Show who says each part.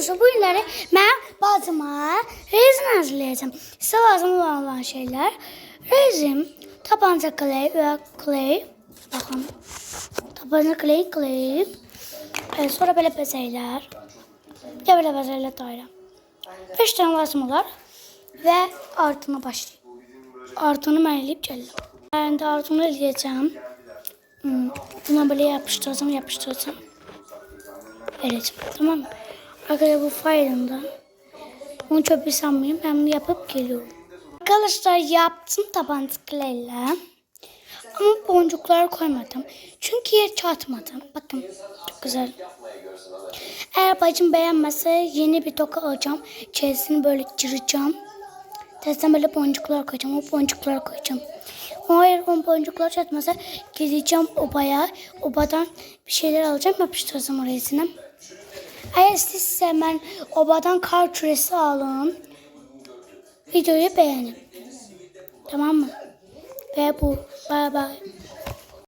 Speaker 1: Arkadaşlar bu günləri mən bacıma rezin hazırlayacağım. Sizə lazım olan, şeylər rezin, tabanca kley və kley. Baxın. Tabanca kley, kley. E, sonra belə bəzəklər. Bir də belə bəzəklər dairə. 5 dənə lazım olar və artına başlayım. Artını mən eləyib gəlirəm. Ben de artını eləyəcəm. Hmm, Buna böyle yapıştıracağım, yapıştıracağım. Vereceğim, tamam mı? Arkadaşlar bu faydında. Onu çöpe sanmayayım. Ben bunu yapıp geliyorum. Arkadaşlar yaptım tabancalarıyla. Ama boncuklar koymadım. Çünkü yer çatmadım. Bakın çok güzel. Eğer bacım beğenmezse yeni bir toka alacağım. İçerisini böyle çıracağım. Tersten böyle boncuklar koyacağım. O boncuklar koyacağım. O eğer o boncuklar çatmazsa gideceğim obaya. Obadan bir şeyler alacağım yapıştıracağım oraya sinem. Eğer sizse hemen obadan kar küresi alın. Videoyu beğenin. Tamam mı? Ve bu. Bye bye.